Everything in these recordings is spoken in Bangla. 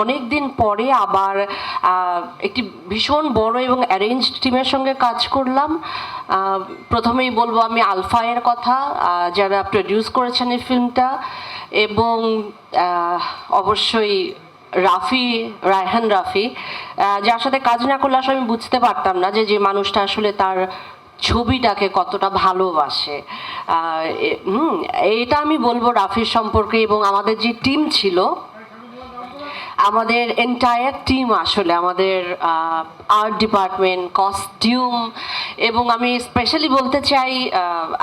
অনেক দিন পরে আবার একটি ভীষণ বড় এবং অ্যারেঞ্জ টিমের সঙ্গে কাজ করলাম। প্রথমেই বলব আমি আলফায়ের কথা যারা প্রডিউস করেছেন এই ফিল্মটা এবং অবশ্যই রাফি, রায়হান রাফি যার সাথে কাজ না করলে আসলে আমি বুঝতে পারতাম না যে যে মানুষটা আসলে তার ছবিটাকে কতটা ভালোবাসে। এটা আমি বলব রাফির সম্পর্কে এবং আমাদের যে টিম ছিল আমাদের এন্টায়ার টিম আসলে, আমাদের আর্ট ডিপার্টমেন্ট কস্টিউম এবং আমি স্পেশালি বলতে চাই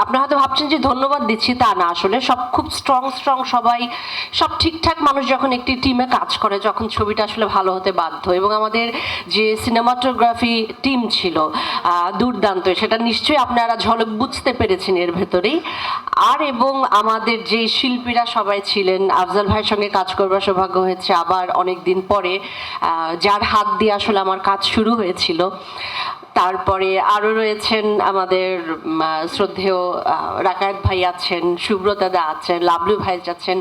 আপনারা হয়তো ভাবছেন যে ধন্যবাদ দিচ্ছি, তা না আসলে। সব খুব স্ট্রং স্ট্রং সবাই, সব ঠিকঠাক মানুষ যখন একটি টিমে কাজ করে, যখন ছবিটা আসলে ভালো হতে বাধ্য। এবং আমাদের যে সিনেমাটোগ্রাফি টিম ছিল দুর্দান্ত, সেটা নিশ্চয়ই আপনারা ঝলক বুঝতে পেরেছেন এর ভেতরেই। আর এবং আমাদের যে শিল্পীরা সবাই ছিলেন, আফজাল ভাইয়ের সঙ্গে কাজ করবার সৌভাগ্য হয়েছে, আবার অনেক দিন পরে যার হাত দিয়ে আসলে আমার কাজ শুরু হয়েছিল। তারপরে আরও রয়েছেন আমাদের শ্রদ্ধেয় রাকায়েত ভাই আছেন, সুব্রতা দা আছেন, লাবলু ভাই আছেন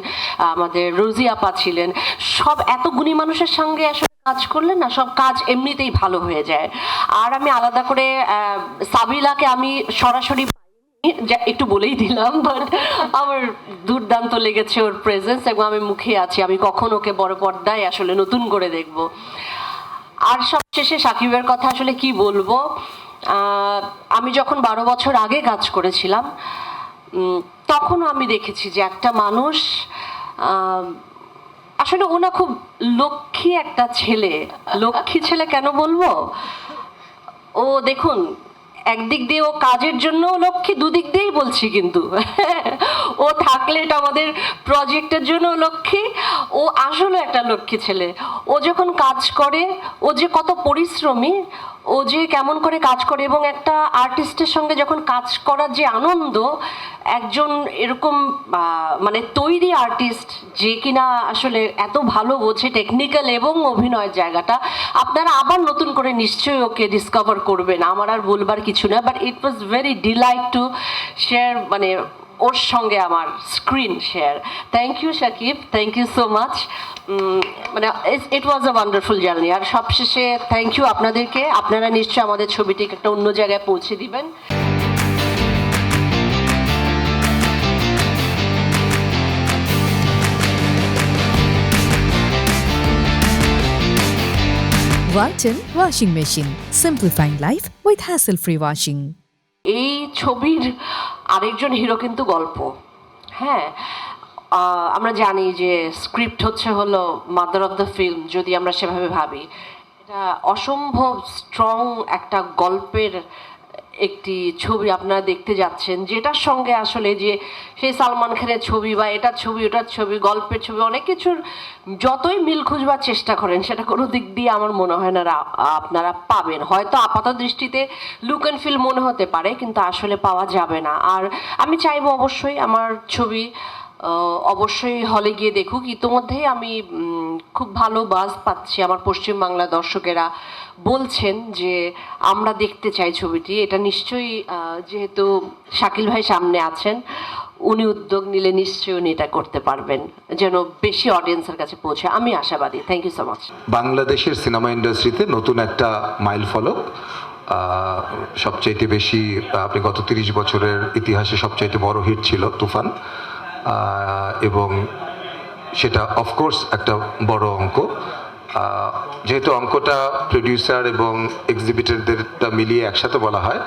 আমাদের রোজি আপা ছিলেন। সব এত গুণী মানুষের সঙ্গে আসলে কাজ করলে না, সব কাজ এমনিতেই ভালো হয়ে যায়। আর আমি আলাদা করে সাবিলাকে আমি সরাসরি যা একটু বলেই দিলাম বাট আমার দুর্দান্ত লেগেছে ওর প্রেজেন্স এবং আমি মুখে আছি। আমি কখন ওকে বড় পর্দায় আসলে নতুন করে দেখব। আর সবশেষে সাকিবের কথা আসলে কি বলব? আমি যখন বারো বছর আগে কাজ করেছিলাম তখনও আমি দেখেছি যে একটা মানুষ আসলে ওনা খুব লক্ষ্মী একটা ছেলে। লক্ষ্মী ছেলে কেন বলব? ও দেখুন একদিক দিয়ে ও কাজের জন্য লক্ষ্মী দুদিক দিয়েই বলছি কিন্তু। ও থাকলে এটা আমাদের প্রজেক্টের জন্য লক্ষ্মী। ও আসলে একটা লক্ষ্মী ছেলে। ও যখন কাজ করে, ও যে কত পরিশ্রমী, ও যে কেমন করে কাজ করে এবং একটা আর্টিস্টের সঙ্গে যখন কাজ করার যে আনন্দ, একজন এরকম মানে তৈরি আর্টিস্ট যে কিনা আসলে এত ভালো বোঝে টেকনিক্যাল এবং অভিনয়ের জায়গাটা, আপনারা আবার নতুন করে নিশ্চয়ই ওকে ডিসকভার করবেন। আমার আর বলবার কিছু না but it was very delight to share মানে ওর সঙ্গে আমার screen share thank you Shakib thank you so much মানে it was a wonderful journey আর সবশেষে থ্যাংক ইউ আপনাদেরকে। আপনারা নিশ্চয়ই আমাদের ছবিটিকে একটা অন্য জায়গায় পৌঁছে দিবেন। Walton Washing Machine. Simplifying life with hassle-free washing. এই ছবির আরেকজন হিরো কিন্তু গল্প। হ্যাঁ আমরা জানি যে স্ক্রিপ্ট হচ্ছে হলো মাদার অফ দ্য ফিল্ম, যদি আমরা সেভাবে ভাবি। এটা অসম্ভব স্ট্রং একটা গল্পের একটি ছবি আপনারা দেখতে যাচ্ছেন, যেটার সঙ্গে আসলে যে সেই সালমান খানের ছবি বা এটার ছবি, ওটার ছবি, গল্পের ছবি, অনেক কিছুর যতই মিল খুঁজবার চেষ্টা করেন, সেটা কোনো দিক দিয়ে আমার মনে হয় না আপনারা পাবেন। হয়তো আপাত দৃষ্টিতে লুক অ্যান্ড ফিল মনে হতে পারে, কিন্তু আসলে পাওয়া যাবে না। আর আমি চাইব অবশ্যই আমার ছবি অবশ্যই হলে গিয়ে দেখুক। ইতোমধ্যেই আমি খুব ভালো বাজ পাচ্ছি। আমার পশ্চিমবাংলা দর্শকেরা বলছেন যে, আমরা দেখতে চাই ছবিটি। এটা নিশ্চয়ই যেহেতু শাকিল ভাই সামনে আছেন, উনি উদ্যোগ নিলে নিশ্চয়ই উনি এটা করতে পারবেন, যেন বেশি অডিয়েন্সের কাছে পৌঁছে। আমি আশাবাদী। থ্যাংক ইউ সো মাচ বাংলাদেশের সিনেমা ইন্ডাস্ট্রিতে নতুন একটা মাইল ফলক সবচাইতে বেশি, আপনি গত তিরিশ বছরের ইতিহাসে সবচাইতে বড় হিট ছিল তুফান। এবং সেটা অফকোর্স একটা বড় অঙ্ক। যেহেতু অঙ্কটা প্রডিউসার এবং এক্সিবিটারদেরটা মিলিয়ে একসাথে বলা হয়